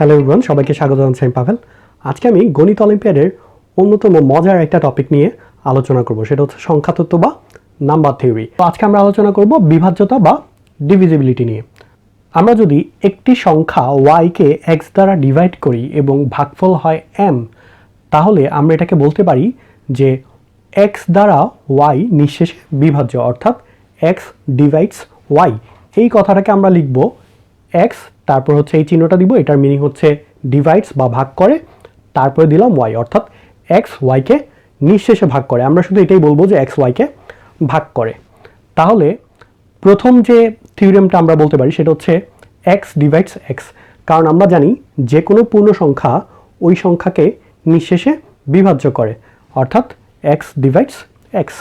Hello everyone সবাইকে স্বাগত জানাচ্ছি আমি পাভেল। আজকে আমি গণিত অলিম্পিয়াডের অন্যতম মজার একটা টপিক নিয়ে আলোচনা করব। সেটা হচ্ছে সংখ্যাতত্ত্ব বা নাম্বার থিওরি তো আজকে আমরা আলোচনা করব বিভাজ্যতা বা ডিভিজিবিলিটি নিয়ে। আমরা যদি একটি সংখ্যা ওয়াইকে এক্স দ্বারা ডিভাইড করি এবং ভাগফল হয় এম তাহলে আমরা এটাকে বলতে পারি যে এক্স দ্বারা ওয়াই নিঃশেষে বিভাজ্য, অর্থাৎ এক্স ডিভাইডস ওয়াই এই কথাটাকে আমরা লিখব এক্স তারপর হচ্ছে এই চিহ্নটা দিব, এটার মিনিং হচ্ছে ডিভাইডস বা ভাগ করে, তারপরে দিলাম ওয়াই অর্থাৎ এক্স ওয়াইকে নিঃশেষে ভাগ করে। আমরা শুধু এটাই বলব যে এক্স ওয়াইকে ভাগ করে। তাহলে প্রথম যে থিওরেমটা আমরা বলতে পারি, সেটা হচ্ছে এক্স ডিভাইডস এক্স কারণ আমরা জানি যে কোনো পূর্ণ সংখ্যা ওই সংখ্যাকে নিঃশেষে বিভাজ্য করে, অর্থাৎ এক্স ডিভাইডস এক্স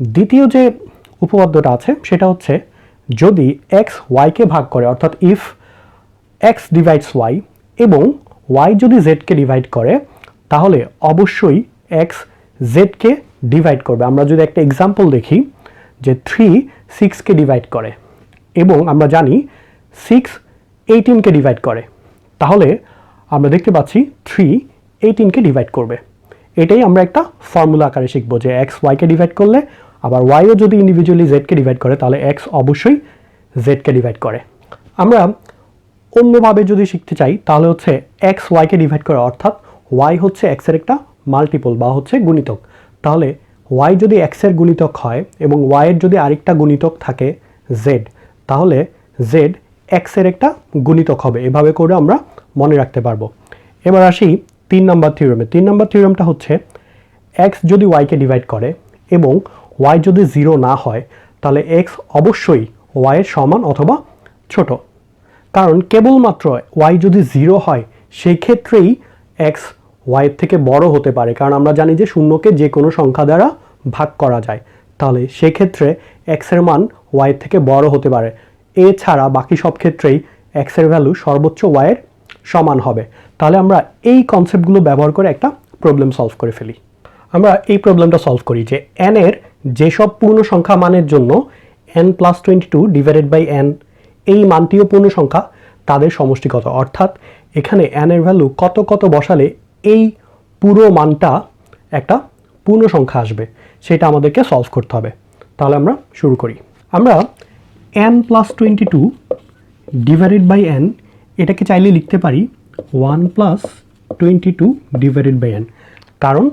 দ্বিতীয় যে উপপাদ্যটা আছে, সেটা হচ্ছে যদি এক্স ওয়াইকে ভাগ করে, অর্থাৎ ইফ এক্স ডিভাইডস ওয়াই এবং ওয়াই যদি জেডকে ডিভাইড করে, তাহলে অবশ্যই এক্স জেডকে ডিভাইড করবে। আমরা যদি একটা এক্সাম্পল দেখি যে থ্রি সিক্সকে ডিভাইড করে এবং আমরা জানি সিক্স এইটিনকে ডিভাইড করে, তাহলে আমরা দেখতে পাচ্ছি থ্রি এইটিনকে ডিভাইড করবে। এটাই আমরা একটা ফর্মুলা আকারে শিখব যে এক্স ওয়াইকে ডিভাইড করলে আবার ওয়াইও যদি ইন্ডিভিজুয়ালি জেডকে ডিভাইড করে, তাহলে এক্স অবশ্যই জেডকে ডিভাইড করে। আমরা অন্যভাবে যদি শিখতে চাই, তাহলে হচ্ছে এক্স ওয়াইকে ডিভাইড করে, অর্থাৎ ওয়াই হচ্ছে এক্সের একটা মাল্টিপল বা হচ্ছে গুণিতক। তাহলে ওয়াই যদি এক্সের গুণিতক হয় এবং ওয়াইয়ের যদি আরেকটা গুণিতক থাকে জেড তাহলে জেড এক্সের একটা গুণিতক হবে। এভাবে করে আমরা মনে রাখতে পারব। এবার আসি তিন নম্বর থিওরেমে তিন নম্বর থিওরেমটা হচ্ছে এক্স যদি ওয়াইকে ডিভাইড করে এবং ওয়াই যদি জিরো না হয়, তাহলে এক্স অবশ্যই ওয়াইয়ের সমান অথবা ছোট। কারণ কেবলমাত্র ওয়াই যদি জিরো হয় সেই ক্ষেত্রেই এক্স ওয়াইয়ের থেকে বড় হতে পারে। কারণ আমরা জানি যে শূন্যকে যে কোনো সংখ্যা দ্বারা ভাগ করা যায়। তাহলে সেক্ষেত্রে এক্সের মান ওয়াইয়ের থেকে বড় হতে পারে। এছাড়া বাকি সব ক্ষেত্রেই এক্সের ভ্যালু সর্বোচ্চ ওয়াইয়ের সমান হবে। তাহলে আমরা এই কনসেপ্টগুলো ব্যবহার করে একটা প্রবলেম সলভ করে ফেলি। আমরা এই প্রবলেমটা সলভ করি যে এন এর যেসব পূর্ণ সংখ্যা মানের জন্য N plus twenty two divided by N এই মানটিও পূর্ণ সংখ্যা, তাদের সমষ্টি কত অর্থাৎ এখানে এর ভ্যালু কত কত বসালে এই পুরো মানটা একটা পূর্ণ সংখ্যা আসবে। সেটা আমাদেরকে সলভ করতে হবে। তাহলে আমরা শুরু করি। আমরা N plus twenty two divided by N এটাকে চাইলে লিখতে পারি one plus twenty two divided by N কারণ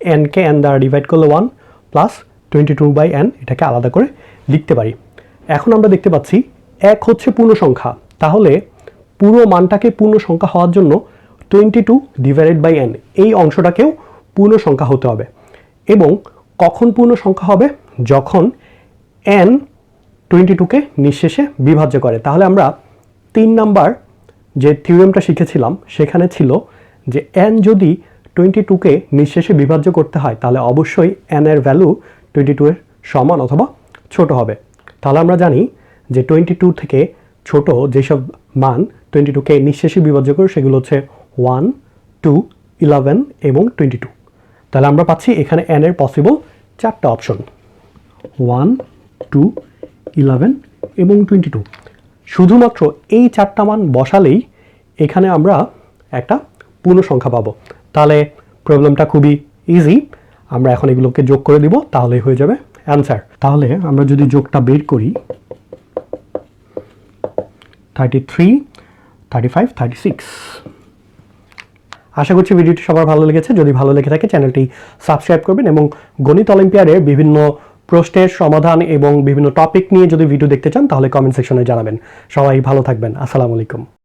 এনকে এন দ্বারা ডিভাইড করলে one plus twenty two by N এটাকে আলাদা করে লিখতে পারি। এখন আমরা দেখতে পাচ্ছি এক হচ্ছে পূর্ণ সংখ্যা তাহলে পুরো মানটাকে পূর্ণ সংখ্যা হওয়ার জন্য twenty two divided by N এই অংশটাকেও পূর্ণ সংখ্যা হতে হবে। এবং কখন পূর্ণ সংখ্যা হবে? যখন এন টোয়েন্টি টুকে নিঃশেষে বিভাজ্য করে। তাহলে আমরা তিন নাম্বার যে থিওরিয়ামটা শিখেছিলাম, সেখানে ছিল যে এন যদি টোয়েন্টি টুকে নিঃশেষে বিভাজ্য করতে হয়, তাহলে অবশ্যই এন এর ভ্যালু টোয়েন্টি টু এর সমান অথবা ছোট হবে। তাহলে আমরা জানি যে টোয়েন্টি টু থেকে ছোট যেসব মান টোয়েন্টি টুকে নিঃশেষে বিভাজ্য করে, সেগুলো হচ্ছে ওয়ান, টু, ইলেভেন এবং টোয়েন্টি টু। তাহলে আমরা পাচ্ছি এখানে এন এর পসিবল চারটা অপশন ওয়ান, টু, ইলেভেন এবং টোয়েন্টি টু। শুধুমাত্র এই চারটা মান বসালেই এখানে আমরা একটা পূর্ণ সংখ্যা পাবো। তাহলে প্রবলেমটা খুবই ইজি আমরা এখন এগুলোকে যোগ করে দিব তাহলেই হয়ে যাবে অ্যান্সার তাহলে আমরা যদি যোগটা বের করি thirty three thirty five thirty six আশা করছি ভিডিওটি সবার ভালো লেগেছে। যদি ভালো লেগে থাকে, চ্যানেলটি সাবস্ক্রাইব করবেন এবং গণিত অলিম্পিয়াডের বিভিন্ন প্রশ্নের সমাধান এবং বিভিন্ন টপিক নিয়ে যদি ভিডিও দেখতে চান, তাহলে কমেন্ট সেকশনে জানাবেন। সবাই ভালো থাকবেন। আসসালামু আলাইকুম।